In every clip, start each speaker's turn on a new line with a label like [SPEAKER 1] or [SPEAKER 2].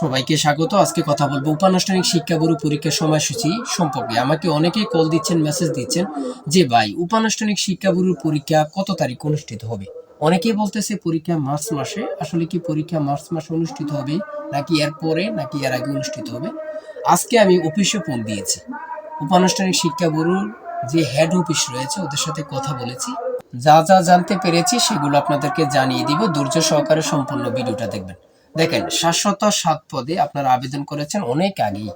[SPEAKER 1] সবাইকে স্বাগত। আজকে কথা বলব উপানুষ্ঠানিক শিক্ষা গুরু পরীক্ষার সময়সূচি সম্পর্কে। আমাকে অনেকেই কল দিচ্ছেন মেসেজ দিচ্ছেন যে, ভাই, উপানুষ্ঠানিক শিক্ষা গুরুর পরীক্ষা কত তারিখ অনুষ্ঠিত হবে? অনেকেই বলতেছে পরীক্ষা মার্চ মাসে। আসলে কি পরীক্ষা মার্চ মাসে অনুষ্ঠিত হবে, নাকি এর পরে, নাকি এর আগে অনুষ্ঠিত হবে? আজকে আমি অফিসে ফোন দিয়েছি। উপানুষ্ঠানিক শিক্ষা যে হেড অফিস রয়েছে, ওদের সাথে কথা বলেছি। যা যা জানতে পেরেছি, সেগুলো আপনাদেরকে জানিয়ে দিব। ধৈর্য সহকারে সম্পূর্ণ ভিডিওটা দেখবেন। দেখেন, শাশ্বত সাত পদে আপনারা আবেদন করেছেন অনেক আগেই।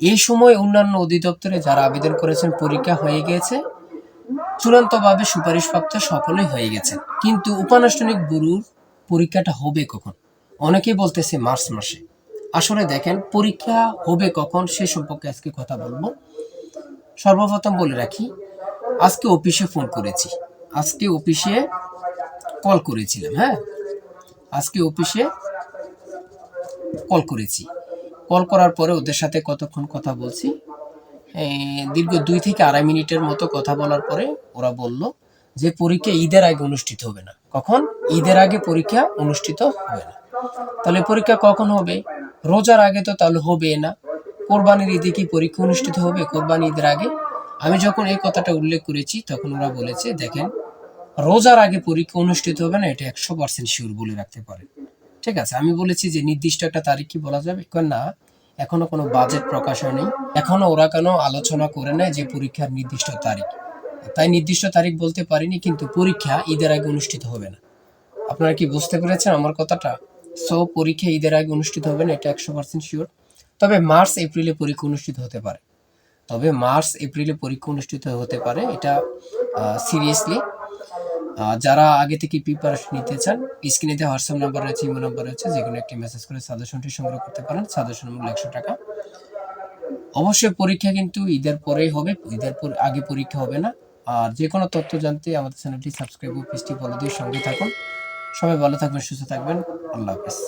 [SPEAKER 1] এই সময় অন্যান্য অধিদপ্তরে যারা আবেদন করেছেন, পরীক্ষা হয়ে গিয়েছে চূড়ান্তভাবে সুপারিশপ্রাপ্ত সকলেই হয়ে গেছেন কিন্তু উপানুষ্ঠানিক গুরুর পরীক্ষাটা হবে কখন? অনেকেই বলতেছে মার্চ মাসে। আসলে দেখেন, পরীক্ষা হবে কখন সে সম্পর্কে আজকে কথা বলব। সর্বপ্রথম বলে রাখি, আজকে অফিসে ফোন করেছি। আজকে অফিসে কল করেছিলাম হ্যাঁ? আজকে অফিসে কল করেছি। কল করার পরে ওদের সাথে কতক্ষণ কথা বলছি? দীর্ঘ দুই থেকে আড়াই মিনিটের মতো কথা বলার পরে ওরা বলল যে, পরীক্ষা ঈদের আগে অনুষ্ঠিত হবে না। কখন? ঈদের আগে পরীক্ষা অনুষ্ঠিত হবে না। তাহলে পরীক্ষা কখন হবে? রোজার আগে তো তাহলে হবে না। কোরবানির ঈদে কি পরীক্ষা অনুষ্ঠিত হবে? কোরবানি ঈদের আগে? আমি যখন এই কথাটা উল্লেখ করেছি, তখন ওরা বলেছে, দেখেন, রোজার আগে পরীক্ষা অনুষ্ঠিত হবে না, এটা একশো পার্সেন্ট শিওর বলে রাখতে পারে। ঠিক আছে, আমি বলেছি যে নির্দিষ্ট একটা তারিখ কি বলা যাবে? না, এখনও কোনো বাজেট প্রকাশ হয়নি। এখনও ওরা কেন আলোচনা করে নেয় যে পরীক্ষার নির্দিষ্ট তারিখ? তাই নির্দিষ্ট তারিখ বলতে পারিনি, কিন্তু পরীক্ষা ঈদের আগে অনুষ্ঠিত হবে না। আপনারা কি বুঝতে পেরেছেন আমার কথাটা? সো পরীক্ষা ঈদের আগে অনুষ্ঠিত হবে না, এটা একশো পার্সেন্ট শিওর তবে মার্চ, এপ্রিলে পরীক্ষা অনুষ্ঠিত হতে পারে। তবে মার্চ, এপ্রিলে পরীক্ষা অনুষ্ঠিত হতে পারে, এটা সিরিয়াসলি যারা আগে থেকে প্রিপারেশন নিতে চান স্ক্রিনে দেওয়া হোয়াটসঅ্যাপ নাম্বার রয়েছে ইমো নাম্বার রয়েছে, যে কোনো একটি মেসেজ করে সাজেশনটি সংগ্রহ করতে পারেন। সাজেশন মূল্য একশো টাকা। অবশ্যই পরীক্ষা কিন্তু ঈদের পরেই হবে, ঈদের পর, আগে পরীক্ষা হবে না। আর যে কোনো তথ্য জানতে আমাদের চ্যানেলটি সাবস্ক্রাইব ও পেজটি ফলো দিয়ে সঙ্গে থাকুন। সবাই ভালো থাকবেন, সুস্থ থাকবেন। আল্লাহ হাফেজ।